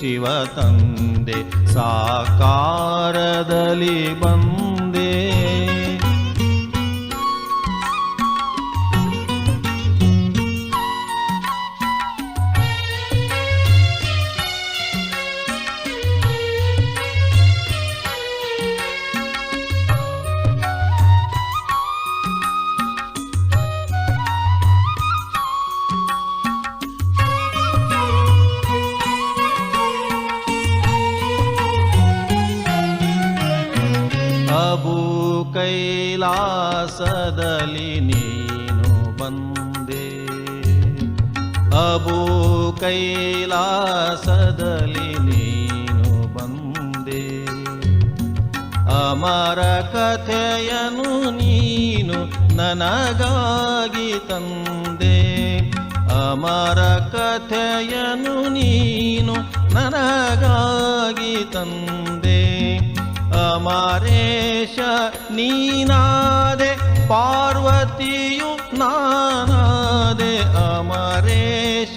ಶಿವ ತಂದೆ ಸಾಕಾರದಲ್ಲಿ ಬಂದೆ. ಕೈಲಾಸದಲ್ಲಿ ನೀನು ಬಂದೆ. ಅಮರ ಕಥೆಯನು ನೀನು ನನಗಾಗಿ ತಂದೆ. ಅಮರ ಕಥೆಯನು ನೀನು ನನಗಾಗಿ ತಂದೆ. ಅಮರೇಶ ನೀನಾದೆ ಪಾರ್ವತಿಯು ನಾನಾದೆ ಅಮರೇಶ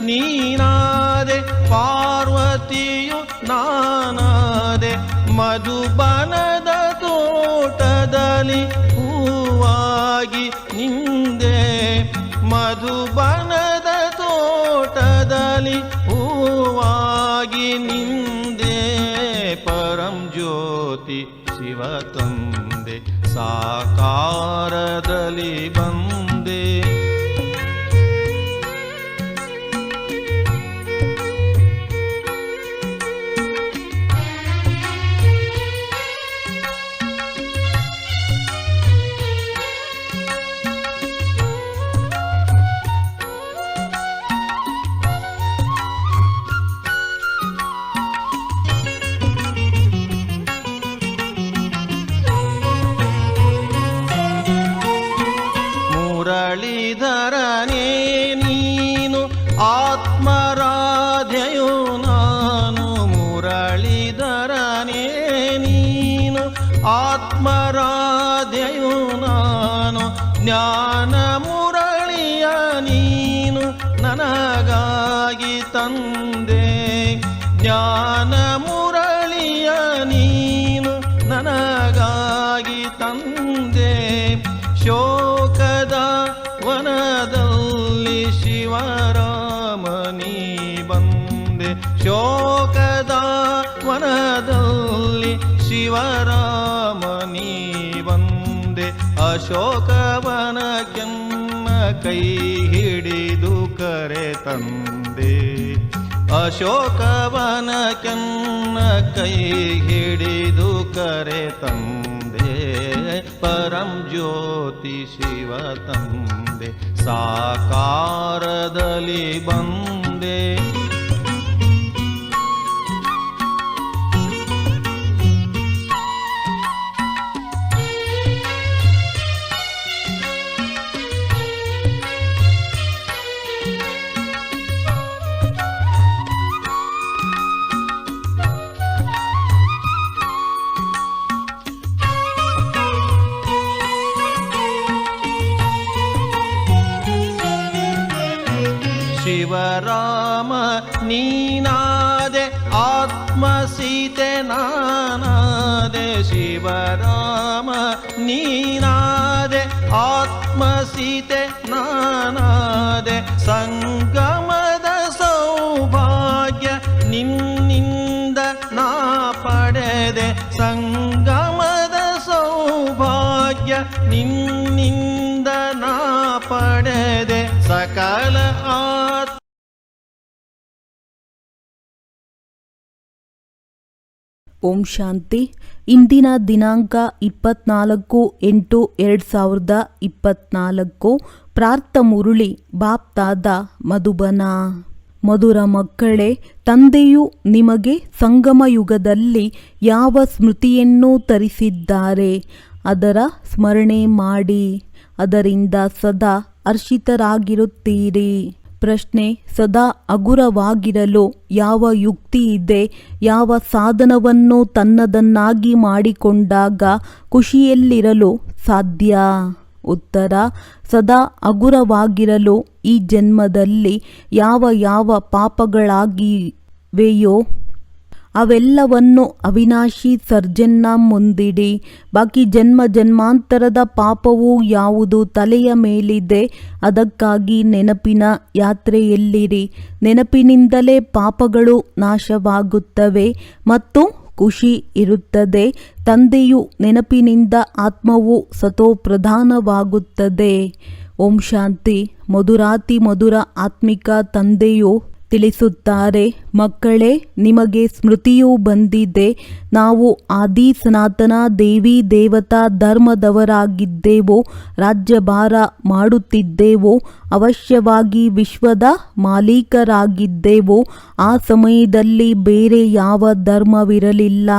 ನೀನಾದೆ ಪಾರ್ವತಿಯು ನಾನಾದೆ ಮಧುಬನದ ತೋಟದಲ್ಲಿ ಹೂವಾಗಿ ನಿಂದೆ ಮಧುಬನದ ತೋಟದಲ್ಲಿ ತಂದೆ ಸಾಕಾರದಲ್ಲಿ ಬಂದೆ. ಜ್ಞಾನ ಮುರಳಿಯ ನೀನು ನನಗಾಗಿ ತಂದೆ. ಜ್ಞಾನ ಮುರಳಿಯ ನೀನು ನನಗಾಗಿ ತಂದೆ. ಶೋಕದ ವನದಲ್ಲಿ ಶಿವರಾಮನಿ ಬಂದೆ. ಶೋಕದ ವನದಲ್ಲಿ ಶಿವರಾಮನಿ ಬಂದೆ ಅಶೋಕವನ ಕೆಮ್ಮ ಕೈ ಹಿಡಿದು ಕರೆ ತಂದೆ. ಅಶೋಕವನ ಕೆನ್ನ ಕೈ ಹಿಡಿದು ಕರೆ ತಂದೆ. ಪರಂ ಜ್ಯೋತಿ ಶಿವ ತಂದೆ. ಸಾಕಾರದಲ್ಲಿ ಬಂದೆ. ಓಂ ಶಾಂತಿ. ಇಂದಿನ ದಿನಾಂಕ ಇಪ್ಪತ್ನಾಲ್ಕು ಎಂಟು ಎರಡು ಸಾವಿರದ ಇಪ್ಪತ್ನಾಲ್ಕು. ಪ್ರಾರ್ಥ ಮುರುಳಿ, ಬಾಪ್ತಾದ ಮಧುಬನ. ಮಧುರ ಮಕ್ಕಳೇ, ತಂದೆಯು ನಿಮಗೆ ಸಂಗಮ ಯುಗದಲ್ಲಿ ಯಾವ ಸ್ಮೃತಿಯನ್ನು ತರಿಸಿದ್ದಾರೆ. ಅದರ ಸ್ಮರಣೆ ಮಾಡಿ. ಅದರಿಂದ ಸದಾ ಹರ್ಷಿತರಾಗಿರುತ್ತೀರಿ ಪ್ರಶ್ನೆ, ಸದಾ ಹಗುರವಾಗಿರಲು ಯಾವ ಯುಕ್ತಿ ಇದೆ? ಯಾವ ಸಾಧನವನ್ನು ತನ್ನದನ್ನಾಗಿ ಮಾಡಿಕೊಂಡಾಗ ಖುಷಿಯಲ್ಲಿರಲು ಸಾಧ್ಯ? ಉತ್ತರ, ಸದಾ ಹಗುರವಾಗಿರಲು ಈ ಜನ್ಮದಲ್ಲಿ ಯಾವ ಯಾವ ಪಾಪಗಳಾಗಿವೆಯೋ ಅವೆಲ್ಲವನ್ನು ಅವಿನಾಶಿ ಸರ್ಜನ್ನ ಮುಂದಿಡಿ. ಬಾಕಿ ಜನ್ಮ ಜನ್ಮಾಂತರದ ಪಾಪವು ಯಾವುದು ತಲೆಯ ಮೇಲಿದೆ, ಅದಕ್ಕಾಗಿ ನೆನಪಿನ ಯಾತ್ರೆಯಲ್ಲಿರಿ. ನೆನಪಿನಿಂದಲೇ ಪಾಪಗಳು ನಾಶವಾಗುತ್ತವೆ ಮತ್ತು ಖುಷಿ ಇರುತ್ತದೆ. ತಂದೆಯು ನೆನಪಿನಿಂದ ಆತ್ಮವು ಸತೋಪ್ರಧಾನವಾಗುತ್ತದೆ. ಓಂ ಶಾಂತಿ. ಮಧುರಾತಿ ಮಧುರ ಆತ್ಮಿಕ ತಂದೆಯು ತಿಳಿಸುತ್ತಾರೆ. ಮಕ್ಕಳೇ, ನಿಮಗೆ ಸ್ಮೃತಿಯೂ ಬಂದಿದೆ. ನಾವು ಆದಿ ಸನಾತನ ದೇವಿ ದೇವತಾ ಧರ್ಮದವರಾಗಿದ್ದೇವೋ, ರಾಜ್ಯಭಾರ ಮಾಡುತ್ತಿದ್ದೇವೋ, ಅವಶ್ಯವಾಗಿ ವಿಶ್ವದ ಮಾಲೀಕರಾಗಿದ್ದೇವೋ, ಆ ಸಮಯದಲ್ಲಿ ಬೇರೆ ಯಾವ ಧರ್ಮವಿರಲಿಲ್ಲ.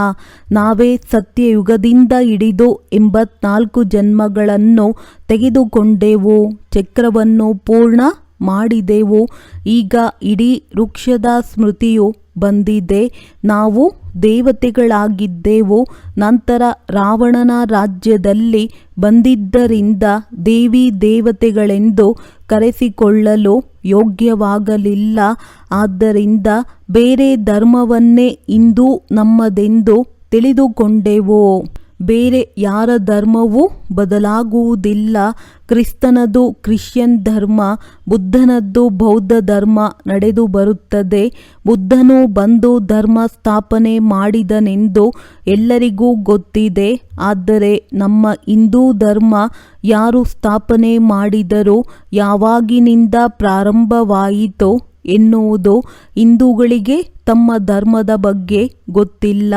ನಾವೇ ಸತ್ಯಯುಗದಿಂದ ಹಿಡಿದು ಎಂಬತ್ನಾಲ್ಕು ಜನ್ಮಗಳನ್ನು ತೆಗೆದುಕೊಂಡೆವು. ಚಕ್ರವನ್ನು ಪೂರ್ಣ ಮಾಡಿದೆವು. ಈಗ ಇಡೀ ವೃಕ್ಷದ ಸ್ಮೃತಿಯು ಬಂದಿದೆ. ನಾವು ದೇವತೆಗಳಾಗಿದ್ದೆವು. ನಂತರ ರಾವಣನ ರಾಜ್ಯದಲ್ಲಿ ಬಂದಿದ್ದರಿಂದ ದೇವಿ ದೇವತೆಗಳೆಂದು ಕರೆಸಿಕೊಳ್ಳಲು ಯೋಗ್ಯವಾಗಲಿಲ್ಲ. ಆದ್ದರಿಂದ ಬೇರೆ ಧರ್ಮವನ್ನೇ ಇಂದು ನಮ್ಮದೆಂದು ತಿಳಿದುಕೊಂಡೆವು. ಬೇರೆ ಯಾರ ಧರ್ಮವೂ ಬದಲಾಗುವುದಿಲ್ಲ. ಕ್ರಿಸ್ತನದು ಕ್ರಿಶ್ಚಿಯನ್ ಧರ್ಮ, ಬುದ್ಧನದ್ದು ಬೌದ್ಧ ಧರ್ಮ ನಡೆದು ಬರುತ್ತದೆ. ಬುದ್ಧನು ಬಂದು ಧರ್ಮ ಸ್ಥಾಪನೆ ಮಾಡಿದನೆಂದು ಎಲ್ಲರಿಗೂ ಗೊತ್ತಿದೆ. ಆದರೆ ನಮ್ಮ ಹಿಂದೂ ಧರ್ಮ ಯಾರು ಸ್ಥಾಪನೆ ಮಾಡಿದರೂ ಯಾವಾಗಿನಿಂದ ಪ್ರಾರಂಭವಾಯಿತೋ ಎನ್ನುವುದು ಹಿಂದೂಗಳಿಗೆ ತಮ್ಮ ಧರ್ಮದ ಬಗ್ಗೆ ಗೊತ್ತಿಲ್ಲ.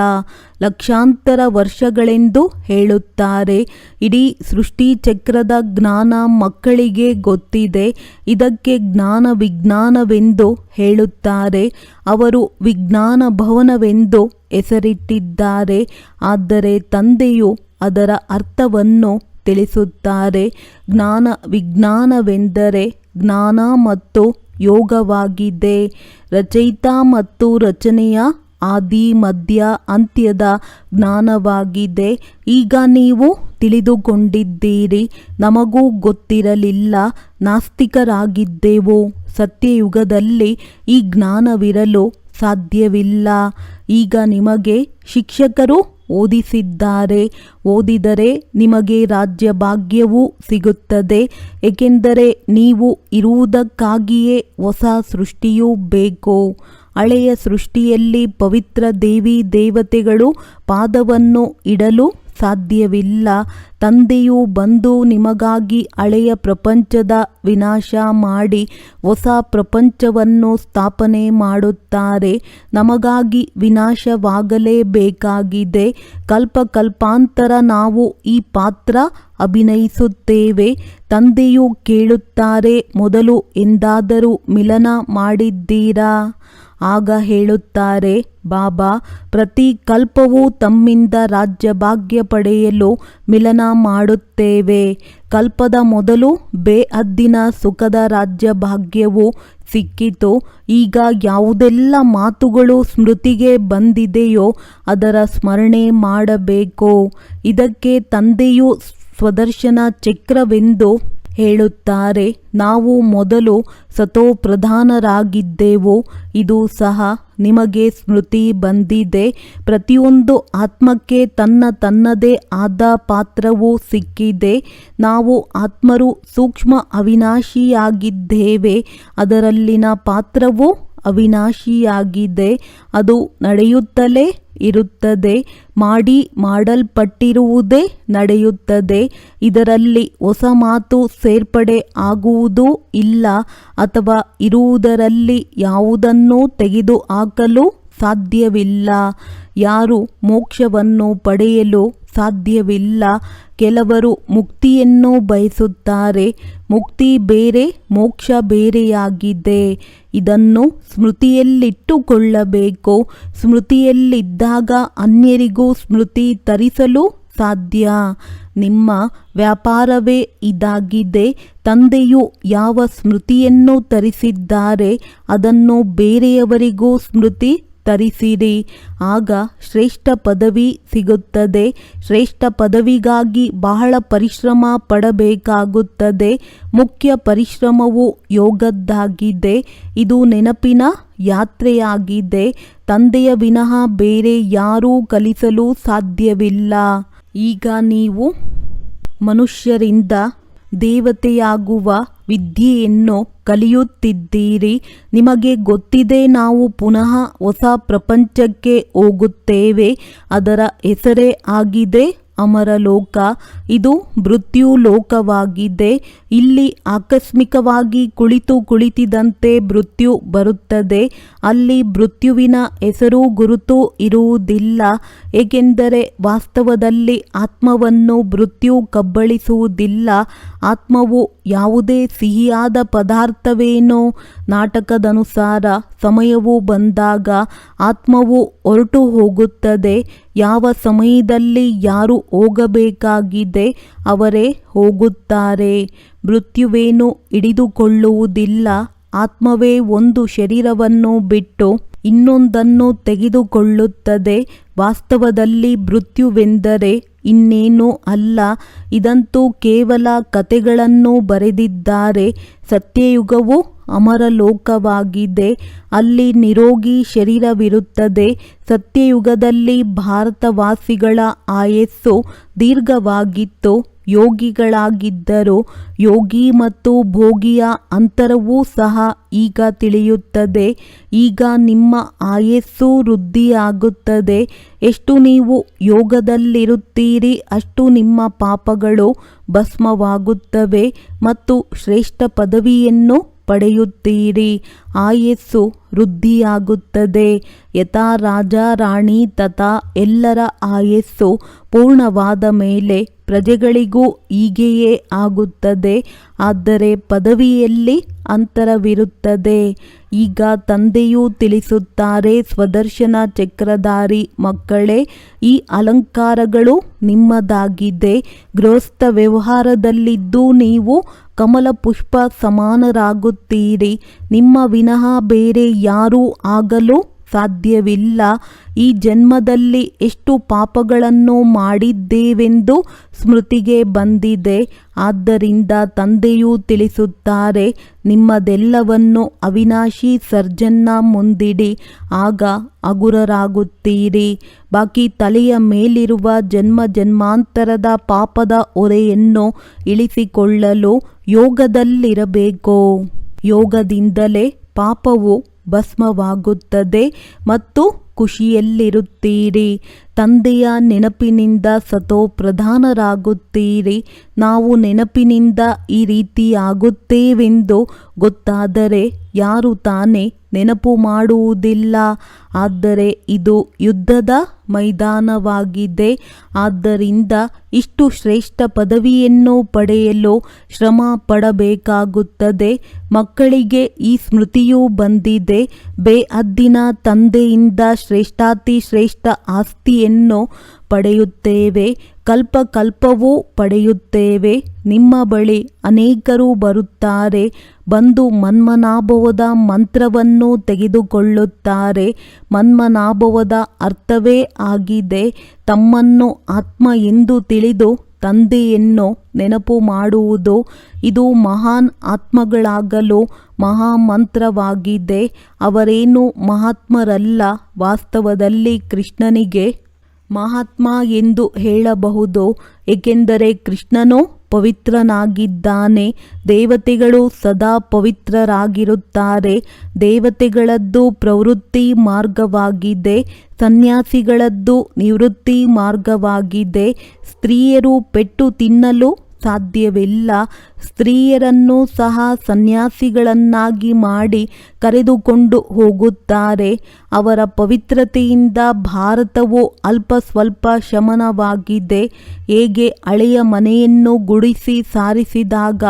ಲಕ್ಷಾಂತರ ವರ್ಷಗಳೆಂದು ಹೇಳುತ್ತಾರೆ. ಇಡೀ ಸೃಷ್ಟಿಚಕ್ರದ ಜ್ಞಾನ ಮಕ್ಕಳಿಗೆ ಗೊತ್ತಿದೆ. ಇದಕ್ಕೆ ಜ್ಞಾನ ವಿಜ್ಞಾನವೆಂದು ಹೇಳುತ್ತಾರೆ. ಅವರು ವಿಜ್ಞಾನ ಭವನವೆಂದು ಹೆಸರಿಟ್ಟಿದ್ದಾರೆ. ಆದರೆ ತಂದೆಯು ಅದರ ಅರ್ಥವನ್ನು ತಿಳಿಸುತ್ತಾರೆ. ಜ್ಞಾನ ವಿಜ್ಞಾನವೆಂದರೆ ಜ್ಞಾನ ಮತ್ತು ಯೋಗವಾಗಿದೆ ರಚಯಿತ ಮತ್ತು ರಚನೆಯ ಆದಿ ಮಧ್ಯ ಅಂತ್ಯದ ಜ್ಞಾನವಾಗಿದೆ ಈಗ ನೀವು ತಿಳಿದುಕೊಂಡಿದ್ದೀರಿ, ನಮಗೂ ಗೊತ್ತಿರಲಿಲ್ಲ, ನಾಸ್ತಿಕರಾಗಿದ್ದೆವು. ಸತ್ಯಯುಗದಲ್ಲಿ ಈ ಜ್ಞಾನವಿರಲು ಸಾಧ್ಯವಿಲ್ಲ. ಈಗ ನಿಮಗೆ ಶಿಕ್ಷಕರು ಓದಿಸಿದ್ದಾರೆ. ಓದಿದರೆ ನಿಮಗೆ ರಾಜ್ಯ ಭಾಗ್ಯವೂ ಸಿಗುತ್ತದೆ. ಏಕೆಂದರೆ ನೀವು ಇರುವುದಕ್ಕಾಗಿಯೇ ಹೊಸ ಸೃಷ್ಟಿಯೂ ಬೇಕು. ಹಳೆಯ ಸೃಷ್ಟಿಯಲ್ಲಿ ಪವಿತ್ರ ದೇವಿ ದೇವತೆಗಳು ಪಾದವನ್ನು ಇಡಲು ಸಾಧ್ಯವಿಲ್ಲ. ತಂದೆಯು ಬಂದು ನಿಮಗಾಗಿ ಹಳೆಯ ಪ್ರಪಂಚದ ವಿನಾಶ ಮಾಡಿ ಹೊಸ ಪ್ರಪಂಚವನ್ನು ಸ್ಥಾಪನೆ ಮಾಡುತ್ತಾರೆ. ನಮಗಾಗಿ ವಿನಾಶವಾಗಲೇಬೇಕಾಗಿದೆ ಕಲ್ಪ ಕಲ್ಪಾಂತರ ನಾವು ಈ ಪಾತ್ರ ಅಭಿನಯಿಸುತ್ತೇವೆ. ತಂದೆಯು ಕೇಳುತ್ತಾರೆ, ಮೊದಲು ಎಂದಾದರೂ ಮಿಲನ ಮಾಡಿದ್ದೀರಾ? ಆಗ ಹೇಳುತ್ತಾರೆ, ಬಾಬಾ, ಪ್ರತಿ ಕಲ್ಪವೂ ತಮ್ಮಿಂದ ರಾಜ್ಯ ಭಾಗ್ಯ ಪಡೆಯಲು ಮಿಲನ ಮಾಡುತ್ತೇವೆ. ಕಲ್ಪದ ಮೊದಲು ಬೇಹದ್ದಿನ ಸುಖದ ರಾಜ್ಯ ಭಾಗ್ಯವು ಸಿಕ್ಕಿತು. ಈಗ ಯಾವುದೆಲ್ಲ ಮಾತುಗಳು ಸ್ಮೃತಿಗೆ ಬಂದಿದೆಯೋ ಅದರ ಸ್ಮರಣೆ ಮಾಡಬೇಕು. ಇದಕ್ಕೆ ತಂದೆಯು ಸ್ವದರ್ಶನ ಚಕ್ರವೆಂದು ಹೇಳುತ್ತಾರೆ, ನಾವು ಮೊದಲು ಸತೋಪ್ರಧಾನರಾಗಿದ್ದೆವು, ಇದು ಸಹ ನಿಮಗೆ ಸ್ಮೃತಿ ಬಂದಿದೆ. ಪ್ರತಿಯೊಂದು ಆತ್ಮಕ್ಕೆ ತನ್ನ ತನ್ನದೇ ಆದ ಪಾತ್ರವೂ ಸಿಕ್ಕಿದೆ. ನಾವು ಆತ್ಮರು ಸೂಕ್ಷ್ಮ ಅವಿನಾಶಿಯಾಗಿದ್ದೇವೆ, ಅದರಲ್ಲಿನ ಪಾತ್ರವು ಅವಿನಾಶಿಯಾಗಿದೆ. ಅದು ನಡೆಯುತ್ತಲೇ ಇರುತ್ತದೆ. ಮಾಡಿ ಮಾಡಲ್ಪಟ್ಟಿರುವುದೇ ನಡೆಯುತ್ತದೆ. ಇದರಲ್ಲಿ ಹೊಸ ಮಾತು ಸೇರ್ಪಡೆ ಆಗುವುದೂ ಇಲ್ಲ ಅಥವಾ ಇರುವುದರಲ್ಲಿ ಯಾವುದನ್ನೂ ತೆಗೆದುಹಾಕಲು ಸಾಧ್ಯವಿಲ್ಲ. ಯಾರು ಮೋಕ್ಷವನ್ನು ಪಡೆಯಲು ಸಾಧ್ಯವಿಲ್ಲ. ಕೆಲವರು ಮುಕ್ತಿಯನ್ನು ಬಯಸುತ್ತಾರೆ. ಮುಕ್ತಿ ಬೇರೆ, ಮೋಕ್ಷ ಬೇರೆಯಾಗಿದೆ. ಇದನ್ನು ಸ್ಮೃತಿಯಲ್ಲಿಟ್ಟುಕೊಳ್ಳಬೇಕು. ಸ್ಮೃತಿಯಲ್ಲಿದ್ದಾಗ ಅನ್ಯರಿಗೂ ಸ್ಮೃತಿ ತರಿಸಲು ಸಾಧ್ಯ. ನಿಮ್ಮ ವ್ಯಾಪಾರವೇ ಇದಾಗಿದೆ. ತಂದೆಯು ಯಾವ ಸ್ಮೃತಿಯನ್ನು ತರಿಸಿದ್ದಾರೆ. ಅದನ್ನು ಬೇರೆಯವರಿಗೂ ಸ್ಮೃತಿ ತರಿಸಿರಿ. ಆಗ ಶ್ರೇಷ್ಠ ಪದವಿ ಸಿಗುತ್ತದೆ. ಶ್ರೇಷ್ಠ ಪದವಿಗಾಗಿ ಬಹಳ ಪರಿಶ್ರಮ ಪಡಬೇಕಾಗುತ್ತದೆ. ಮುಖ್ಯ ಪರಿಶ್ರಮವು ಯೋಗದ್ದಾಗಿದೆ. ಇದು ನೆನಪಿನ ಯಾತ್ರೆಯಾಗಿದೆ. ತಂದೆಯ ವಿನಃ ಬೇರೆ ಯಾರೂ ಕಲಿಸಲು ಸಾಧ್ಯವಿಲ್ಲ. ಈಗ ನೀವು ಮನುಷ್ಯರಿಂದ ದೇವತೆಯಾಗುವ ವಿದ್ಯೆಯನ್ನು ಕಲಿಯುತ್ತಿದ್ದೀರಿ. ನಿಮಗೆ ಗೊತ್ತಿದೆ ನಾವು ಪುನಃ ಹೊಸ ಪ್ರಪಂಚಕ್ಕೆ ಹೋಗುತ್ತೇವೆ. ಅದರ ಹೆಸರೇ ಆಗಿದೆ ಅಮರಲೋಕ. ಇದು ಮೃತ್ಯು ಲೋಕವಾಗಿದೆ. ಇಲ್ಲಿ ಆಕಸ್ಮಿಕವಾಗಿ ಕುಳಿತು ಕುಳಿತಿದಂತೆ ಮೃತ್ಯು ಬರುತ್ತದೆ. ಅಲ್ಲಿ ಮೃತ್ಯುವಿನ ಹೆಸರು ಗುರುತು ಇರುವುದಿಲ್ಲ. ಏಕೆಂದರೆ ವಾಸ್ತವದಲ್ಲಿ ಆತ್ಮವನ್ನು ಮೃತ್ಯು ಕಬ್ಬಳಿಸುವುದಿಲ್ಲ. ಆತ್ಮವು ಯಾವುದೇ ಸಿಹಿಯಾದ ಪದಾರ್ಥವೇನೋ? ನಾಟಕದನುಸಾರ ಸಮಯವು ಬಂದಾಗ ಆತ್ಮವು ಹೊರಟು ಹೋಗುತ್ತದೆ. ಯಾವ ಸಮಯದಲ್ಲಿ ಯಾರು ಹೋಗಬೇಕಾಗಿದೆ? ಅವರೇ ಹೋಗುತ್ತಾರೆ. ಮೃತ್ಯುವೇನು ಹಿಡಿದುಕೊಳ್ಳುವುದಿಲ್ಲ. ಆತ್ಮವೇ ಒಂದು ಶರೀರವನ್ನು ಬಿಟ್ಟು ಇನ್ನೊಂದನ್ನು ತೆಗೆದುಕೊಳ್ಳುತ್ತದೆ. ವಾಸ್ತವದಲ್ಲಿ ಮೃತ್ಯುವೆಂದರೆ ಇನ್ನೇನೂ ಅಲ್ಲ. ಇದಂತೂ ಕೇವಲ ಕತೆಗಳನ್ನು ಬರೆದಿದ್ದಾರೆ. ಸತ್ಯಯುಗವು ಅಮರಲೋಕವಾಗಿದೆ. ಅಲ್ಲಿ ನಿರೋಗಿ ಶರೀರವಿರುತ್ತದೆ. ಸತ್ಯಯುಗದಲ್ಲಿ ಭಾರತವಾಸಿಗಳ ಆಯಸ್ಸು ದೀರ್ಘವಾಗಿತ್ತು. ಯೋಗಿಗಳಾಗಿದ್ದರು ಯೋಗಿ ಮತ್ತು ಭೋಗಿಯ ಅಂತರವೂ ಸಹ ಈಗ ತಿಳಿಯುತ್ತದೆ. ಈಗ ನಿಮ್ಮ ಆಯಸ್ಸು ವೃದ್ಧಿಯಾಗುತ್ತದೆ. ಎಷ್ಟು ನೀವು ಯೋಗದಲ್ಲಿರುತ್ತೀರಿ, ಅಷ್ಟು ನಿಮ್ಮ ಪಾಪಗಳು ಭಸ್ಮವಾಗುತ್ತವೆ ಮತ್ತು ಶ್ರೇಷ್ಠ ಪದವಿಯನ್ನು ಪಡೆಯುತ್ತೀರಿ. ಆಯಸ್ಸು ವೃದ್ಧಿಯಾಗುತ್ತದೆ. ಯಥಾ ರಾಜ ರಾಣಿ ತಥಾ ಎಲ್ಲರ ಆಯಸ್ಸು ಪೂರ್ಣವಾದ ಮೇಲೆ ಪ್ರಜೆಗಳಿಗೂ ಹೀಗೆಯೇ ಆಗುತ್ತದೆ. ಆದರೆ ಪದವಿಯಲ್ಲಿ ಅಂತರವಿರುತ್ತದೆ. ಈಗ ತಂದೆಯು ತಿಳಿಸುತ್ತಾರೆ, ಸ್ವದರ್ಶನ ಚಕ್ರಧಾರಿ ಮಕ್ಕಳೇ, ಈ ಅಲಂಕಾರಗಳು ನಿಮ್ಮದಾಗಿದೆ. ಗೃಹಸ್ಥ ವ್ಯವಹಾರದಲ್ಲಿದ್ದು ನೀವು ಕಮಲ ಪುಷ್ಪ ಸಮಾನರಾಗುತ್ತೀರಿ. ನಿಮ್ಮ ವಿನಃ ಬೇರೆ ಯಾರೂ ಆಗಲು ಸಾಧ್ಯವಿಲ್ಲ. ಈ ಜನ್ಮದಲ್ಲಿ ಎಷ್ಟು ಪಾಪಗಳನ್ನು ಮಾಡಿದ್ದೇವೆಂದು ಸ್ಮೃತಿಗೆ ಬಂದಿದೆ. ಆದ್ದರಿಂದ ತಂದೆಯು ತಿಳಿಸುತ್ತಾರೆ, ನಿಮ್ಮದೆಲ್ಲವನ್ನು ಅವಿನಾಶಿ ಸರ್ಜನ್ನ ಮುಂದಿಡಿ, ಆಗ ಅಗುರರಾಗುತ್ತೀರಿ ಬಾಕಿ ತಲೆಯ ಮೇಲಿರುವ ಜನ್ಮ ಜನ್ಮಾಂತರದ ಪಾಪದ ಒರೆಯನ್ನು ಇಳಿಸಿಕೊಳ್ಳಲು ಯೋಗದಲ್ಲಿರಬೇಕು. ಯೋಗದಿಂದಲೇ ಪಾಪವು ಭಸ್ಮವಾಗುತ್ತದೆ ಮತ್ತು ಖುಷಿಯಲ್ಲಿರುತ್ತೀರಿ. ತಂದೆಯ ನೆನಪಿನಿಂದ ಸತೋ ಪ್ರಧಾನರಾಗುತ್ತೀರಿ. ನಾವು ನೆನಪಿನಿಂದ ಈ ರೀತಿ ಆಗುತ್ತೇವೆಂದು ಗೊತ್ತಾದರೆ ಯಾರು ತಾನೇ ನೆನಪು ಮಾಡುವುದಿಲ್ಲ. ಆದರೆ ಇದು ಯುದ್ಧದ ಮೈದಾನವಾಗಿದೆ. ಆದ್ದರಿಂದ ಇಷ್ಟು ಶ್ರೇಷ್ಠ ಪದವಿಯನ್ನು ಪಡೆಯಲು ಶ್ರಮ ಪಡಬೇಕಾಗುತ್ತದೆ. ಮಕ್ಕಳಿಗೆ ಈ ಸ್ಮೃತಿಯು ಬಂದಿದೆ. ಬೇಅದ್ದಿನ ತಂದೆಯಿಂದ ಶ್ರೇಷ್ಠಾತಿ ಶ್ರೇಷ್ಠ ಆಸ್ತಿಯನ್ನು ಪಡೆಯುತ್ತೇವೆ. ಕಲ್ಪ ಕಲ್ಪವೂ ಪಡೆಯುತ್ತೇವೆ. ನಿಮ್ಮ ಬಳಿ ಅನೇಕರು ಬರುತ್ತಾರೆ. ಬಂದು ಮನ್ಮನಾಭವದ ಮಂತ್ರವನ್ನು ತೆಗೆದುಕೊಳ್ಳುತ್ತಾರೆ. ಮನ್ಮನಾಭವದ ಅರ್ಥವೇ ಆಗಿದೆ, ತಮ್ಮನ್ನು ಆತ್ಮ ಎಂದು ತಿಳಿದು ತಂದೆಯನ್ನು ನೆನಪು ಮಾಡುವುದು. ಇದು ಮಹಾನ್ ಆತ್ಮಗಳಾಗಲು ಮಹಾಮಂತ್ರವಾಗಿದೆ. ಅವರೇನು ಮಹಾತ್ಮರಲ್ಲ, ವಾಸ್ತವದಲ್ಲಿ ಕೃಷ್ಣನಿಗೆ ಮಹಾತ್ಮ ಎಂದು ಹೇಳಬಹುದು. ಏಕೆಂದರೆ ಕೃಷ್ಣನು ಪವಿತ್ರನಾಗಿದ್ದಾನೆ. ದೇವತೆಗಳು ಸದಾ ಪವಿತ್ರರಾಗಿರುತ್ತಾರೆ. ದೇವತೆಗಳದ್ದು ಪ್ರವೃತ್ತಿ ಮಾರ್ಗವಾಗಿದೆ. ಸನ್ಯಾಸಿಗಳದ್ದು ನಿವೃತ್ತಿ ಮಾರ್ಗವಾಗಿದೆ. ಸ್ತ್ರೀಯರು ಪೆಟ್ಟು ತಿನ್ನಲು ಸಾಧ್ಯವಿಲ್ಲ. ಸ್ತ್ರೀಯರನ್ನು ಸಹ ಸನ್ಯಾಸಿಗಳನ್ನಾಗಿ ಮಾಡಿ ಕರೆದುಕೊಂಡು ಹೋಗುತ್ತಾರೆ. ಅವರ ಪವಿತ್ರತೆಯಿಂದ ಭಾರತವು ಅಲ್ಪ ಸ್ವಲ್ಪ ಶಮನವಾಗಿದೆ. ಹೇಗೆ ಹಳೆಯ ಮನೆಯನ್ನು ಗುಡಿಸಿ ಸಾರಿಸಿದಾಗ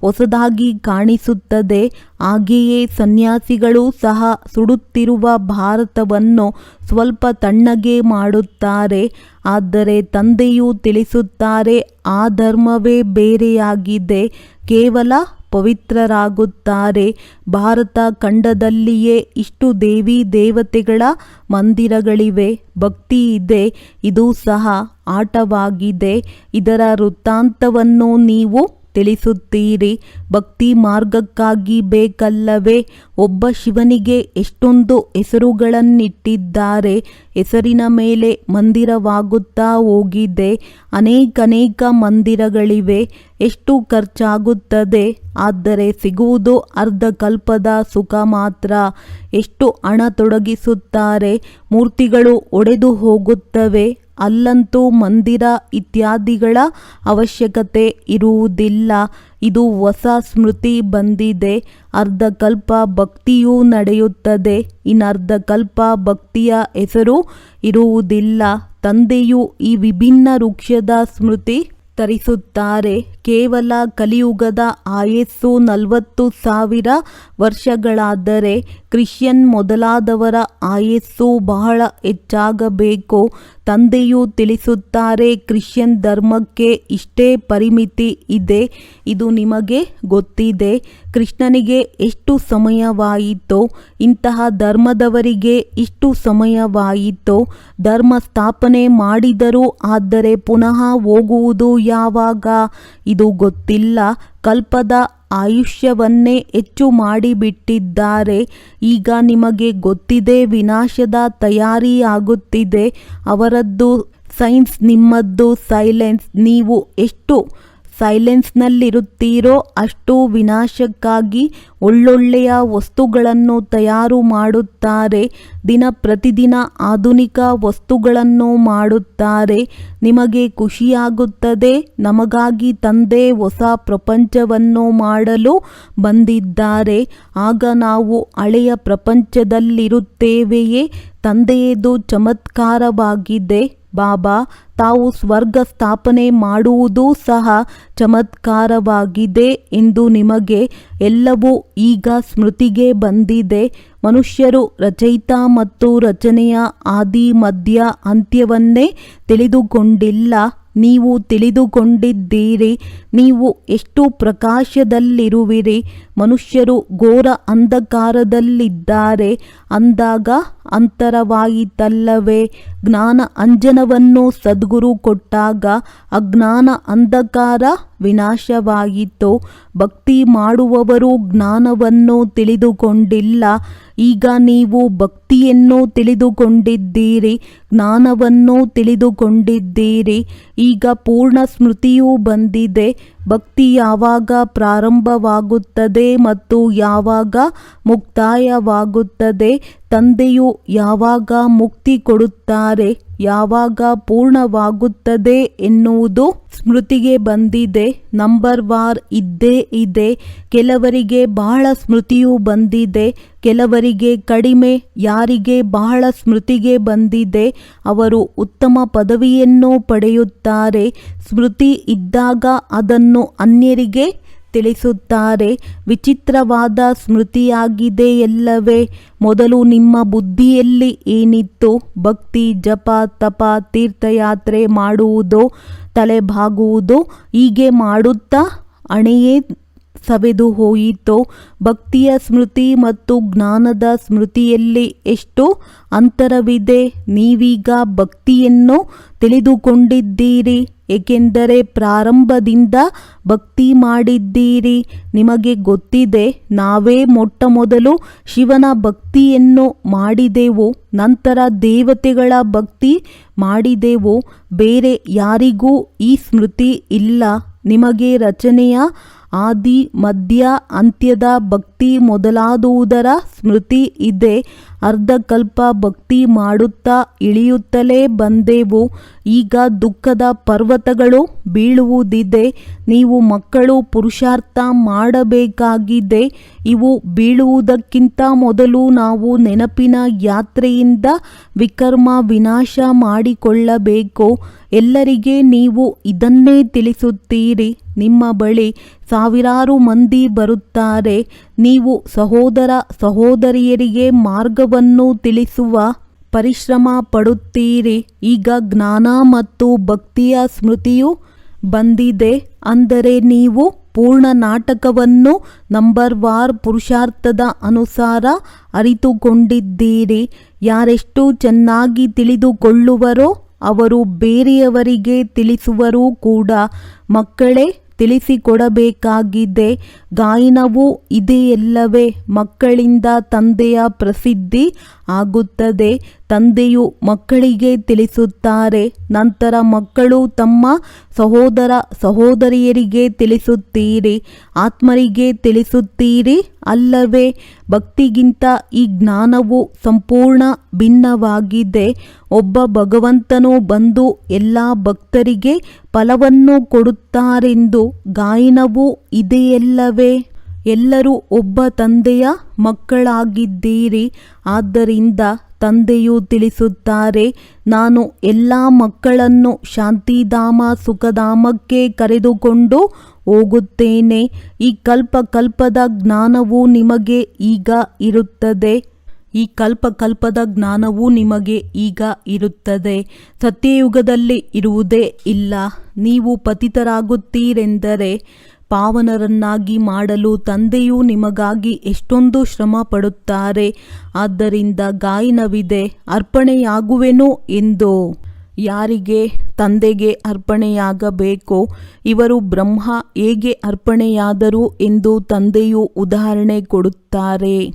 ಹೊಸದಾಗಿ ಕಾಣಿಸುತ್ತದೆ. ಹಾಗೆಯೇ ಸನ್ಯಾಸಿಗಳು ಸಹ ಸುಡುತ್ತಿರುವ ಭಾರತವನ್ನು ಸ್ವಲ್ಪ ತಣ್ಣಗೆ ಮಾಡುತ್ತಾರೆ. ಆದರೆ ತಂದೆಯು ತಿಳಿಸುತ್ತಾರೆ, ಆ ಧರ್ಮವೇ ಬೇರೆಯಾಗಿದೆ. ಕೇವಲ ಪವಿತ್ರರಾಗುತ್ತಾರೆ. ಭಾರತ ಖಂಡದಲ್ಲಿಯೇ ಇಷ್ಟು ದೇವಿ ದೇವತೆಗಳ ಮಂದಿರಗಳಿವೆ. ಭಕ್ತಿ ಇದೆ, ಇದು ಸಹ ಆಟವಾಗಿದೆ. ಇದರ ವೃತ್ತಾಂತವನ್ನು ನೀವು ತಿಳಿಸುತ್ತೀರಿ. ಭಕ್ತಿ ಮಾರ್ಗಕ್ಕಾಗಿ ಬೇಕಲ್ಲವೇ? ಒಬ್ಬ ಶಿವನಿಗೆ ಎಷ್ಟೊಂದು ಹೆಸರುಗಳನ್ನಿಟ್ಟಿದ್ದಾರೆ. ಹೆಸರಿನ ಮೇಲೆ ಮಂದಿರವಾಗುತ್ತಾ ಹೋಗಿದೆ. ಅನೇಕನೇಕ ಮಂದಿರಗಳಿವೆ. ಎಷ್ಟು ಖರ್ಚಾಗುತ್ತದೆ? ಆದರೆ ಸಿಗುವುದು ಅರ್ಧ ಕಲ್ಪದ ಸುಖ ಮಾತ್ರ. ಎಷ್ಟು ಹಣ ತೊಡಗಿಸುತ್ತಾರೆ? ಮೂರ್ತಿಗಳು ಒಡೆದು ಹೋಗುತ್ತವೆ. ಅಲ್ಲಂತೂ ಮಂದಿರ ಇತ್ಯಾದಿಗಳ ಅವಶ್ಯಕತೆ ಇರುವುದಿಲ್ಲ. ಇದು ಹೊಸ ಸ್ಮೃತಿ ಬಂದಿದೆ. ಅರ್ಧಕಲ್ಪ ಭಕ್ತಿಯೂ ನಡೆಯುತ್ತದೆ. ಇನ್ನರ್ಧಕಲ್ಪ ಭಕ್ತಿಯ ಹೆಸರು ಇರುವುದಿಲ್ಲ. ತಂದೆಯು ಈ ವಿಭಿನ್ನ ವೃಕ್ಷದ ಸ್ಮೃತಿ ತರಿಸುತ್ತಾರೆ. ಕೇವಲ ಕಲಿಯುಗದ ಆಯಸ್ಸು ನಲವತ್ತು ಸಾವಿರ ವರ್ಷಗಳಾದರೆ ಕ್ರಿಶ್ಚಿಯನ್ ಮೊದಲಾದವರ ಆಯಸ್ಸು ಬಹಳ ಹೆಚ್ಚಾಗಬೇಕು. ತಂದೆಯು ತಿಳಿಸುತ್ತಾರೆ, ಕ್ರಿಶ್ಚಿಯನ್ ಧರ್ಮಕ್ಕೆ ಇಷ್ಟೇ ಪರಿಮಿತಿ ಇದೆ. ಇದು ನಿಮಗೆ ಗೊತ್ತಿದೆ. ಕೃಷ್ಣನಿಗೆ ಎಷ್ಟು ಸಮಯವಾಯಿತೋ, ಇಂತಹ ಧರ್ಮದವರಿಗೆ ಇಷ್ಟು ಸಮಯವಾಯಿತೋ, ಧರ್ಮ ಸ್ಥಾಪನೆ ಮಾಡಿದರು ಆದರೆ ಪುನಃ ಹೋಗುವುದು ಯಾವಾಗ? ಇದು ಗೊತ್ತಿಲ್ಲ. ಕಲ್ಪದ ಆಯುಷ್ಯವನ್ನೇ ಹೆಚ್ಚು ಮಾಡಿಬಿಟ್ಟಿದ್ದಾರೆ. ಈಗ ನಿಮಗೆ ಗೊತ್ತಿದೆ, ವಿನಾಶದ ತಯಾರಿ ಆಗುತ್ತಿದೆ ಅವರದ್ದು ಸೈನ್ಸ್ ನಿಮ್ಮದ್ದು, ಸೈಲೆನ್ಸ್. ನೀವು ಎಷ್ಟು ಸೈಲೆನ್ಸ್ನಲ್ಲಿರುತ್ತೀರೋ ಅಷ್ಟು ವಿನಾಶಕ್ಕಾಗಿ ಒಳ್ಳೊಳ್ಳೆಯ ವಸ್ತುಗಳನ್ನು ತಯಾರು ಮಾಡುತ್ತಾರೆ. ದಿನ ಪ್ರತಿದಿನ ಆಧುನಿಕ ವಸ್ತುಗಳನ್ನು ಮಾಡುತ್ತಾರೆ. ನಿಮಗೆ ಖುಷಿಯಾಗುತ್ತದೆ. ನಮಗಾಗಿ ತಂದೆ ಹೊಸ ಪ್ರಪಂಚವನ್ನು ಮಾಡಲು ಬಂದಿದ್ದಾರೆ. ಆಗ ನಾವು ಹಳೆಯ ಪ್ರಪಂಚದಲ್ಲಿರುತ್ತೇವೆಯೇ? ತಂದೆಯದು ಚಮತ್ಕಾರವಾಗಿದೆ. ಬಾಬಾ, ತಾವು ಸ್ವರ್ಗ ಸ್ಥಾಪನೆ ಮಾಡುವುದೂ ಸಹ ಚಮತ್ಕಾರವಾಗಿದೆ ಎಂದು ನಿಮಗೆ ಎಲ್ಲವೂ ಈಗ ಸ್ಮೃತಿಗೆ ಬಂದಿದೆ. ಮನುಷ್ಯರು ರಚಯಿತ ಮತ್ತು ರಚನೆಯ ಆದಿ ಮಧ್ಯ ಅಂತ್ಯವನ್ನೇ ತಿಳಿದುಕೊಂಡಿಲ್ಲ. ನೀವು ತಿಳಿದುಕೊಂಡಿದ್ದೀರಿ. ನೀವು ಎಷ್ಟು ಪ್ರಕಾಶದಲ್ಲಿರುವಿರಿ. ಮನುಷ್ಯರು ಘೋರ ಅಂಧಕಾರದಲ್ಲಿದ್ದಾರೆ. ಅಂದಾಗ ಅಂತರವಾಯಿತಲ್ಲವೇ? ಜ್ಞಾನ ಅಂಜನವನ್ನು ಸದ್ಗುರು ಕೊಟ್ಟಾಗ ಅಜ್ಞಾನ ಅಂಧಕಾರ ವಿನಾಶವಾಯಿತು. ಭಕ್ತಿ ಮಾಡುವವರು ಜ್ಞಾನವನ್ನು ತಿಳಿದುಕೊಂಡಿಲ್ಲ. ಈಗ ನೀವು ಭಕ್ತಿಯನ್ನು ತಿಳಿದುಕೊಂಡಿದ್ದೀರಿ, ಜ್ಞಾನವನ್ನು ತಿಳಿದುಕೊಂಡಿದ್ದೀರಿ. ಈಗ ಪೂರ್ಣ ಸ್ಮೃತಿಯೂ ಬಂದಿದೆ. ಭಕ್ತಿ ಯಾವಾಗ ಪ್ರಾರಂಭವಾಗುತ್ತದೆ ಮತ್ತು ಯಾವಾಗ ಮುಕ್ತಾಯವಾಗುತ್ತದೆ ತಂದೆಯು ಯಾವಾಗ ಮುಕ್ತಿ ಕೊಡುತ್ತಾರೆ? ಯಾವಾಗ ಪೂರ್ಣವಾಗುತ್ತದೆ ಎನ್ನುವುದು ಸ್ಮೃತಿಗೆ ಬಂದಿದೆ. ನಂಬರ್ ವಾರ್ ಇದ್ದೇ ಇದೆ. ಕೆಲವರಿಗೆ ಬಹಳ ಸ್ಮೃತಿಯು ಬಂದಿದೆ. ಕೆಲವರಿಗೆ ಕಡಿಮೆ, ಯಾರಿಗೆ ಬಹಳ ಸ್ಮೃತಿಗೆ ಬಂದಿದೆ. ಅವರು ಉತ್ತಮ ಪದವಿಯನ್ನು ಪಡೆಯುತ್ತಾರೆ. ಸ್ಮೃತಿ ಇದ್ದಾಗ ಅದನ್ನು ಅನ್ಯರಿಗೆ ತಿಳಿಸುತ್ತಾರೆ. ವಿಚಿತ್ರವಾದ ಸ್ಮೃತಿಯಾಗಿದೆ ಎಲ್ಲವೇ. ಮೊದಲು ನಿಮ್ಮ ಬುದ್ಧಿಯಲ್ಲಿ ಏನಿತ್ತು? ಭಕ್ತಿ, ಜಪ, ತಪ, ತೀರ್ಥಯಾತ್ರೆ ಮಾಡುವುದು, ತಲೆಬಾಗುವುದು, ಹೀಗೆ ಮಾಡುತ್ತಾ? ಹಣೆಯೇ ಸವೆದು ಹೋಯಿತು? ಭಕ್ತಿಯ ಸ್ಮೃತಿ ಮತ್ತು ಜ್ಞಾನದ ಸ್ಮೃತಿಯಲ್ಲಿ ಎಷ್ಟು ಅಂತರವಿದೆ? ನೀವೀಗ ಭಕ್ತಿಯನ್ನು ತಿಳಿದುಕೊಂಡಿದ್ದೀರಿ, ಏಕೆಂದರೆ ಪ್ರಾರಂಭದಿಂದ ಭಕ್ತಿ ಮಾಡಿದ್ದೀರಿ. ನಿಮಗೆ ಗೊತ್ತಿದೆ, ನಾವೇ ಮೊಟ್ಟ ಮೊದಲು ಶಿವನ ಭಕ್ತಿಯನ್ನು ಮಾಡಿದೆವು, ನಂತರ ದೇವತೆಗಳ ಭಕ್ತಿ ಮಾಡಿದೆವು. ಬೇರೆ ಯಾರಿಗೂ ಈ ಸ್ಮೃತಿ ಇಲ್ಲ. ನಿಮಗೆ ರಚನೆಯ ಆದಿ ಮಧ್ಯ ಅಂತ್ಯದ ಭಕ್ತಿ ಮೊದಲಾದುವುದರ ಸ್ಮೃತಿ ಇದೆ. ಅರ್ಧಕಲ್ಪ ಭಕ್ತಿ ಮಾಡುತ್ತಾ ಇಳಿಯುತ್ತಲೇ ಬಂದೆವು. ಈಗ ದುಃಖದ ಪರ್ವತಗಳು ಬೀಳುವುದಿದೆ. ನೀವು ಮಕ್ಕಳು, ಪುರುಷಾರ್ಥ ಮಾಡಬೇಕಾಗಿದೆ. ಇವು ಬೀಳುವುದಕ್ಕಿಂತ ಮೊದಲು ನಾವು ನೆನಪಿನ ಯಾತ್ರೆಯಿಂದ ವಿಕರ್ಮ ವಿನಾಶ ಮಾಡಿಕೊಳ್ಳಬೇಕು. ಎಲ್ಲರಿಗೆ ನೀವು ಇದನ್ನೇ ತಿಳಿಸುತ್ತೀರಿ. ನಿಮ್ಮ ಬಳಿ ಸಾವಿರಾರು ಮಂದಿ ಬರುತ್ತಾರೆ. ನೀವು ಸಹೋದರ ಸಹೋದರಿಯರಿಗೆ ಮಾರ್ಗವನ್ನು ತಿಳಿಸುವ ಪರಿಶ್ರಮ ಪಡುತ್ತೀರಿ. ಈಗ ಜ್ಞಾನ ಮತ್ತು ಭಕ್ತಿಯ ಸ್ಮೃತಿಯು ಬಂದಿದೆ. ಅಂದರೆ ನೀವು ಪೂರ್ಣ ನಾಟಕವನ್ನು ನಂಬರ್ ವಾರ್ ಪುರುಷಾರ್ಥದ ಅನುಸಾರ ಅರಿತುಕೊಂಡಿದ್ದೀರಿ. ಯಾರೆಷ್ಟು ಚೆನ್ನಾಗಿ ತಿಳಿದುಕೊಳ್ಳುವರೋ ಅವರು ಬೇರೆಯವರಿಗೆ ತಿಳಿಸುವರೂ ಕೂಡ. ಮಕ್ಕಳೇ ತಿಳಿಸಿಕೊಡಬೇಕಾಗಿದೆ. ಗಾಯನವು ಇದೆಯಲ್ಲವೇ. ಮಕ್ಕಳಿಂದ ತಂದೆಯ ಪ್ರಸಿದ್ಧಿ. ಆಗುತ್ತದೆ. ತಂದೆಯು ಮಕ್ಕಳಿಗೆ ತಿಳಿಸುತ್ತಾರೆ. ನಂತರ ಮಕ್ಕಳು ತಮ್ಮ ಸಹೋದರ, ಸಹೋದರಿಯರಿಗೆ ತಿಳಿಸುತ್ತೀರಿ. ಆತ್ಮರಿಗೆ ತಿಳಿಸುತ್ತೀರಿ. ಅಲ್ಲವೇ, ಭಕ್ತಿಗಿಂತ ಈ ಜ್ಞಾನವು ಸಂಪೂರ್ಣ ಭಿನ್ನವಾಗಿದೆ. ಒಬ್ಬ ಭಗವಂತನು ಬಂದು ಎಲ್ಲ ಭಕ್ತರಿಗೆ ಫಲವನ್ನು ಕೊಡುತ್ತಾರೆಂದು ಗಾಯನವೂ ಇದೆಯಲ್ಲವೇ? ಎಲ್ಲರೂ ಒಬ್ಬ ತಂದೆಯ ಮಕ್ಕಳಾಗಿದ್ದೀರಿ. ಆದ್ದರಿಂದ ತಂದೆಯು ತಿಳಿಸುತ್ತಾರೆ, ನಾನು ಎಲ್ಲ ಮಕ್ಕಳನ್ನು ಶಾಂತಿಧಾಮ, ಸುಖಧಾಮಕ್ಕೆ ಕರೆದುಕೊಂಡು ಹೋಗುತ್ತೇನೆ. ಈ ಕಲ್ಪ ಕಲ್ಪದ ಜ್ಞಾನವು ನಿಮಗೆ ಈಗ ಇರುತ್ತದೆ. ಈ ಕಲ್ಪ ಕಲ್ಪದ ಜ್ಞಾನವು ನಿಮಗೆ ಈಗ ಇರುತ್ತದೆ. ಸತ್ಯಯುಗದಲ್ಲಿ ಇರುವುದೇ ಇಲ್ಲ. ನೀವು ಪತಿತರಾಗುತ್ತೀರೆಂದರೆ ಪಾವನರನ್ನಾಗಿ ಮಾಡಲು ತಂದೆಯು ನಿಮಗಾಗಿ ಎಷ್ಟೊಂದು ಶ್ರಮ ಪಡುತ್ತಾರೆ ಆದ್ದರಿಂದ ಗಾಯನವಿದೆ, ಅರ್ಪಣೆಯಾಗುವೆನೋ ಎಂದು. ಯಾರಿಗೆ ತಂದೆಗೆ ಅರ್ಪಣೆಯಾಗಬೇಕು, ಇವರು ಬ್ರಹ್ಮ ಹೇಗೆ ಅರ್ಪಣೆಯಾದರು ಎಂದು ತಂದೆಯು ಉದಾಹರಣೆ ಕೊಡುತ್ತಾರೆ.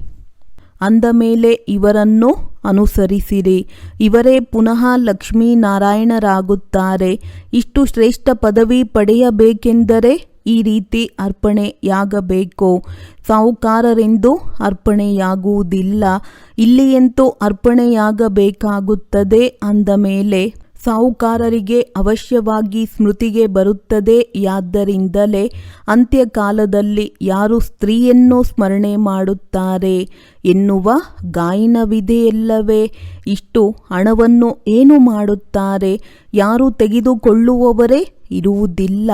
ಅಂದ ಮೇಲೆ ಇವರನ್ನು ಅನುಸರಿಸಿರಿ. ಇವರೇ ಪುನಃ ಲಕ್ಷ್ಮೀನಾರಾಯಣರಾಗುತ್ತಾರೆ. ಇಷ್ಟು ಶ್ರೇಷ್ಠ ಪದವಿ ಪಡೆಯಬೇಕೆಂದರೆ ಈ ರೀತಿ ಅರ್ಪಣೆಯಾಗಬೇಕು? ಸಾಹುಕಾರರೆಂದು ಅರ್ಪಣೆಯಾಗುವುದಿಲ್ಲ. ಇಲ್ಲಿಯಂತೂ ಅರ್ಪಣೆಯಾಗಬೇಕಾಗುತ್ತದೆ ಅಂದ ಮೇಲೆ ಸಾಹುಕಾರರಿಗೆ ಅವಶ್ಯವಾಗಿ ಸ್ಮೃತಿಗೆ ಬರುತ್ತದೆ. ಯಾದ್ದರಿಂದಲೇ ಅಂತ್ಯಕಾಲದಲ್ಲಿ ಯಾರು ಸ್ತ್ರೀಯನ್ನು ಸ್ಮರಣೆ ಮಾಡುತ್ತಾರೆ ಎನ್ನುವ ಗಾಯನವಿದೆಯಲ್ಲವೇ? ಇಷ್ಟು ಹಣವನ್ನು ಏನು ಮಾಡುತ್ತಾರೆ? ಯಾರು ತೆಗೆದುಕೊಳ್ಳುವವರೇ? ಇರುವುದಿಲ್ಲ.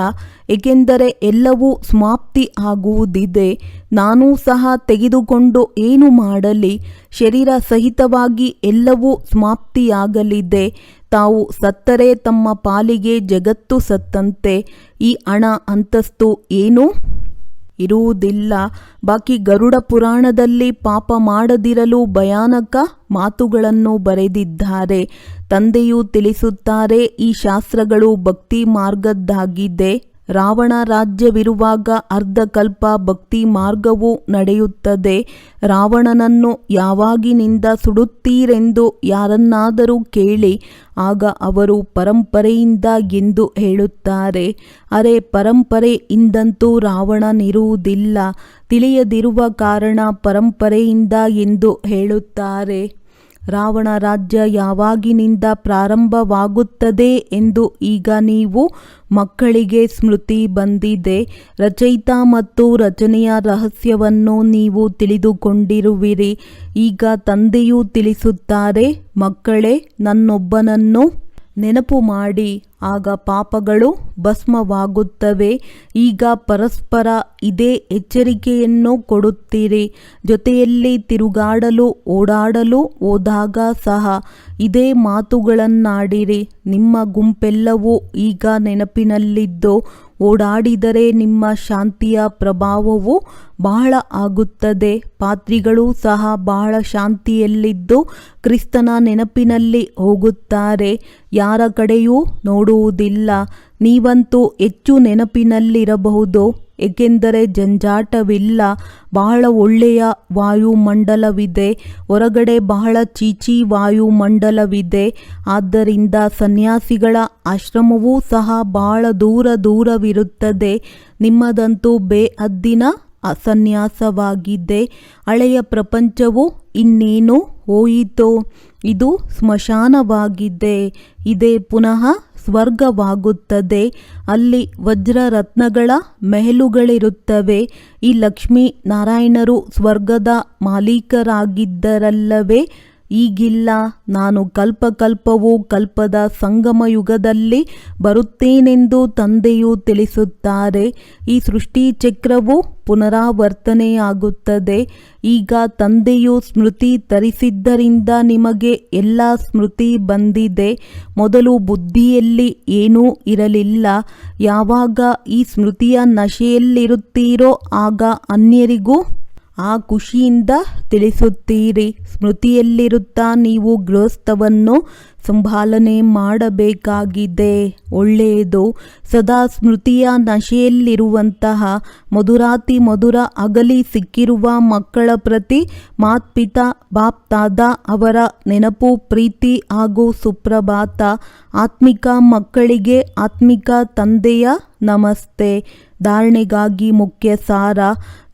ಏಕೆಂದರೆ ಎಲ್ಲವೂ ಸಮಾಪ್ತಿ ಆಗುವುದಿದೆ. ನಾನು ಸಹ ತೆಗೆದುಕೊಂಡು ಏನು ಮಾಡಲಿ? ಶರೀರ ಸಹಿತವಾಗಿ ಎಲ್ಲವೂ ಸಮಾಪ್ತಿಯಾಗಲಿದೆ. ತಾವು ಸತ್ತರೆ ತಮ್ಮ ಪಾಲಿಗೆ ಜಗತ್ತು ಸತ್ತಂತೆ. ಈ ಹಣ ಅಂತಸ್ತು ಏನು ಇರುವುದಿಲ್ಲ. ಬಾಕಿ ಗರುಡ ಪುರಾಣದಲ್ಲಿ ಪಾಪ ಮಾಡದಿರಲು ಭಯಾನಕ ಮಾತುಗಳನ್ನು ಬರೆದಿದ್ದಾರೆ. ತಂದೆಯು ತಿಳಿಸುತ್ತಾರೆ, ಈ ಶಾಸ್ತ್ರಗಳು ಭಕ್ತಿ ಮಾರ್ಗದ್ದಾಗಿದೆ. ರಾವಣ ರಾಜ್ಯವಿರುವಾಗ ಅರ್ಧಕಲ್ಪ ಭಕ್ತಿ ಮಾರ್ಗವು ನಡೆಯುತ್ತದೆ. ರಾವಣನನ್ನು ಯಾವಾಗಿನಿಂದ ಸುಡುತ್ತೀರೆಂದು ಯಾರನ್ನಾದರೂ ಕೇಳಿ, ಆಗ ಅವರು ಪರಂಪರೆಯಿಂದ ಎಂದು ಹೇಳುತ್ತಾರೆ. ಅರೆ ಪರಂಪರೆಯಿಂದಂತೂ ರಾವಣನಿರುವುದಿಲ್ಲ. ತಿಳಿಯದಿರುವ ಕಾರಣ ಪರಂಪರೆಯಿಂದ ಎಂದು ಹೇಳುತ್ತಾರೆ. ರಾವಣ ರಾಜ್ಯ ಯಾವಾಗಿನಿಂದ ಪ್ರಾರಂಭವಾಗುತ್ತದೆ ಎಂದು ಈಗ ನೀವು ಮಕ್ಕಳಿಗೆ ಸ್ಮೃತಿ ಬಂದಿದೆ. ರಚಯಿತ ಮತ್ತು ರಚನೆಯ ರಹಸ್ಯವನ್ನು ನೀವು ತಿಳಿದುಕೊಂಡಿರುವಿರಿ. ಈಗ ತಂದೆಯು ತಿಳಿಸುತ್ತಾರೆ, ಮಕ್ಕಳೇ, ನನ್ನೊಬ್ಬನನ್ನು ನೆನಪು ಮಾಡಿ. ಆಗ ಪಾಪಗಳು ಭಸ್ಮವಾಗುತ್ತವೆ. ಈಗ ಪರಸ್ಪರ ಇದೇ ಎಚ್ಚರಿಕೆಯನ್ನು ಕೊಡುತ್ತೀರಿ. ಜೊತೆಯಲ್ಲಿ ತಿರುಗಾಡಲು, ಓಡಾಡಲು ಹೋದಾಗ ಸಹ ಇದೇ ಮಾತುಗಳನ್ನಾಡಿರಿ. ನಿಮ್ಮ ಗುಂಪೆಲ್ಲವೂ ಈಗ ನೆನಪಿನಲ್ಲಿದ್ದು, ಓಡಾಡಿದರೆ ನಿಮ್ಮ ಶಾಂತಿಯ ಪ್ರಭಾವವು ಬಹಳ ಆಗುತ್ತದೆ. ಪಾತ್ರಿಗಳು ಸಹ ಬಹಳ ಶಾಂತಿಯಲ್ಲಿದ್ದು ಕ್ರಿಸ್ತನ ನೆನಪಿನಲ್ಲಿ ಹೋಗುತ್ತಾರೆ. ಯಾರ ಕಡೆಯೂ ನೋಡುವುದಿಲ್ಲ. ನೀವಂತೂ ಹೆಚ್ಚು ನೆನಪಿನಲ್ಲಿರಬಹುದು. ಏಕೆಂದರೆ ಜಂಜಾಟವಿಲ್ಲ. ಬಹಳ ಒಳ್ಳೆಯ ವಾಯುಮಂಡಲವಿದೆ. ಹೊರಗಡೆ ಬಹಳ ಚೀಚಿ ವಾಯುಮಂಡಲವಿದೆ. ಆದ್ದರಿಂದ ಸನ್ಯಾಸಿಗಳ ಆಶ್ರಮವೂ ಸಹ ಬಹಳ ದೂರ ದೂರವಿರುತ್ತದೆ. ನಿಮ್ಮದಂತೂ ಬೇಹದ್ದಿನ ಅಸನ್ಯಾಸವಾಗಿದೆ ಹಳೆಯ ಪ್ರಪಂಚವು ಇನ್ನೇನು ಹೋಯಿತು. ಇದು ಸ್ಮಶಾನವಾಗಿದೆ ಇದೇ ಪುನಃ ಸ್ವರ್ಗವಾಗುತ್ತದೆ. ಅಲ್ಲಿ ವಜ್ರರತ್ನಗಳ ಮೆಹಲುಗಳಿರುತ್ತವೆ. ಈ ಲಕ್ಷ್ಮೀ ನಾರಾಯಣರು ಸ್ವರ್ಗದ ಮಾಲೀಕರಾಗಿದ್ದರಲ್ಲವೇ? ಈಗಿಲ್ಲ, ನಾನು ಕಲ್ಪಕಲ್ಪವೂ ಕಲ್ಪದ ಸಂಗಮ ಯುಗದಲ್ಲಿ ಬರುತ್ತೇನೆಂದು ತಂದೆಯು ತಿಳಿಸುತ್ತಾರೆ. ಈ ಸೃಷ್ಟಿ ಚಕ್ರವು ಪುನರಾವರ್ತನೆಯಾಗುತ್ತದೆ. ಈಗ ತಂದೆಯು ಸ್ಮೃತಿ ತರಿಸಿದ್ದರಿಂದ ನಿಮಗೆ ಎಲ್ಲ ಸ್ಮೃತಿ ಬಂದಿದೆ. ಮೊದಲು ಬುದ್ಧಿಯಲ್ಲಿ ಏನೂ ಇರಲಿಲ್ಲ. ಯಾವಾಗ ಈ ಸ್ಮೃತಿಯ ನಶೆಯಲ್ಲಿರುತ್ತೀರೋ ಆಗ ಅನ್ಯರಿಗೂ ಆ ಖುಷಿಯಿಂದ ತಿಳಿಸುತ್ತೀರಿ. ಸ್ಮೃತಿಯಲ್ಲಿರುತ್ತಾ ನೀವು ಗೃಹಸ್ಥವನ್ನು ಸಂಭಾಲನೆ ಮಾಡಬೇಕಾಗಿದೆ. ಒಳ್ಳೆಯದು. ಸದಾ ಸ್ಮೃತಿಯ ನಶೆಯಲ್ಲಿರುವಂತಹ ಮಧುರಾತಿ ಮಧುರ ಅಗಲಿ ಸಿಕ್ಕಿರುವ ಮಕ್ಕಳ ಪ್ರತಿ ಮಾತ್ಪಿತಾ ಬಾಪ್ತಾದ ಅವರ ನೆನಪು, ಪ್ರೀತಿ ಹಾಗೂ ಸುಪ್ರಭಾತ. ಆತ್ಮಿಕ ಮಕ್ಕಳಿಗೆ ಆತ್ಮಿಕ ತಂದೆಯ ನಮಸ್ತೆ. ಧಾರಣೆಗಾಗಿ ಮುಖ್ಯ ಸಾರ.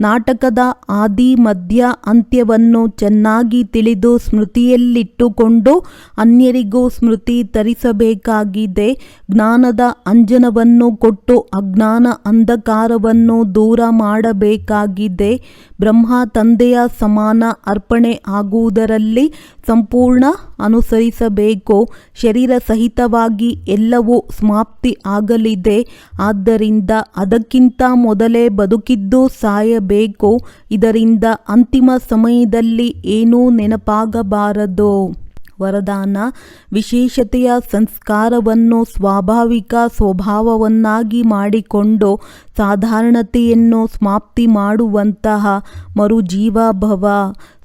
ನಾಟಕದ ಆದಿ, ಮಧ್ಯ, ಅಂತ್ಯವನ್ನು ಚೆನ್ನಾಗಿ ತಿಳಿದು ಸ್ಮೃತಿಯಲ್ಲಿಟ್ಟುಕೊಂಡು ಅನ್ಯರಿಗೂ ಸ್ಮೃತಿ ತರಿಸಬೇಕಾಗಿದೆ. ಜ್ಞಾನದ ಅಂಜನವನ್ನು ಕೊಟ್ಟು ಅಜ್ಞಾನ ಅಂಧಕಾರವನ್ನು ದೂರ ಮಾಡಬೇಕಾಗಿದೆ. ಬ್ರಹ್ಮ ತಂದೆಯ ಸಮಾನ ಅರ್ಪಣೆ ಆಗುವುದರಲ್ಲಿ ಸಂಪೂರ್ಣ ಅನುಸರಿಸಬೇಕು. ಶರೀರ ಸಹಿತವಾಗಿ ಎಲ್ಲವೂ ಸಮಾಪ್ತಿ ಆಗಲಿದೆ. ಆದ್ದರಿಂದ ಅದಕ್ಕಿಂತ ಮೊದಲೇ ಬದುಕಿದ್ದು ಸಾಯಬೇಕು. ಇದರಿಂದ ಅಂತಿಮ ಸಮಯದಲ್ಲಿ ಏನೂ ನೆನಪಾಗಬಾರದು. ವರದಾನ, ವಿಶೇಷತೆಯ ಸಂಸ್ಕಾರವನ್ನು ಸ್ವಾಭಾವಿಕ ಸ್ವಭಾವವನ್ನಾಗಿ ಮಾಡಿಕೊಂಡು ಸಾಧಾರಣತೆಯನ್ನು ಸಮಾಪ್ತಿ ಮಾಡುವಂತಹ ಮರುಜೀವಭವ.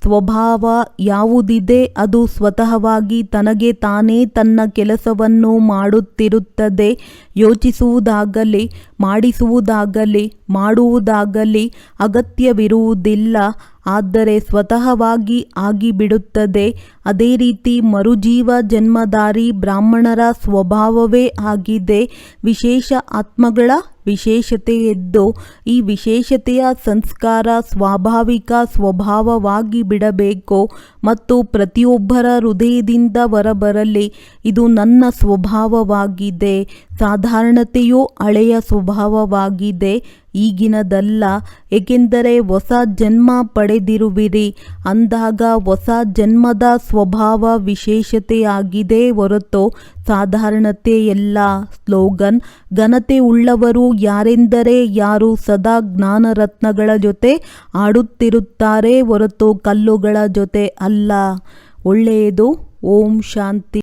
ಸ್ವಭಾವ ಯಾವುದಿದೆ ಅದು ಸ್ವತಃವಾಗಿ ತನಗೆ ತಾನೇ ತನ್ನ ಕೆಲಸವನ್ನು ಮಾಡುತ್ತಿರುತ್ತದೆ. ಯೋಚಿಸುವುದಾಗಲಿ, ಮಾಡಿಸುವುದಾಗಲಿ, ಮಾಡುವುದಾಗಲಿ ಅಗತ್ಯವಿರುವುದಿಲ್ಲ. ಆದರೆ ಸ್ವತಃವಾಗಿ ಆಗಿಬಿಡುತ್ತದೆ. ಅದೇ ರೀತಿ ಮರುಜೀವ ಜನ್ಮಧಾರಿ ಬ್ರಾಹ್ಮಣರ ಸ್ವಭಾವವೇ ಆಗಿದೆ. ವಿಶೇಷ ಆತ್ಮಗಳ ವಿಶೇಷತೆಯೆದ್ದು ಈ ವಿಶೇಷತೆಯ ಸಂಸ್ಕಾರ ಸ್ವಾಭಾವಿಕ ಸ್ವಭಾವವಾಗಿ ಬಿಡಬೇಕು ಮತ್ತು ಪ್ರತಿಯೊಬ್ಬರ ಹೃದಯದಿಂದ ಹೊರಬರಲಿ. ಇದು ನನ್ನ ಸ್ವಭಾವವಾಗಿದೆ. ಸಾಧಾರಣತೆಯು ಹಳೆಯ ಸ್ವಭಾವವಾಗಿದೆ. ಈಗಿನದಲ್ಲ. ಏಕೆಂದರೆ ಹೊಸ ಜನ್ಮ ಪಡೆದಿರುವಿರಿ. ಅಂದಾಗ ಹೊಸ ಜನ್ಮದ ಸ್ವಭಾವ ವಿಶೇಷತೆಯಾಗಿದೆ ಹೊರತು ಸಾಧಾರಣತೆಯಲ್ಲ. ಸ್ಲೋಗನ್, ಘನತೆ ಉಳ್ಳವರು ಯಾರೆಂದರೆ ಯಾರು ಸದಾ ಜ್ಞಾನರತ್ನಗಳ ಜೊತೆ ಆಡುತ್ತಿರುತ್ತಾರೆ ಹೊರತು ಕಲ್ಲುಗಳ ಜೊತೆ ಅಲ್ಲ. ಒಳ್ಳೆಯದು. ಓಂ ಶಾಂತಿ.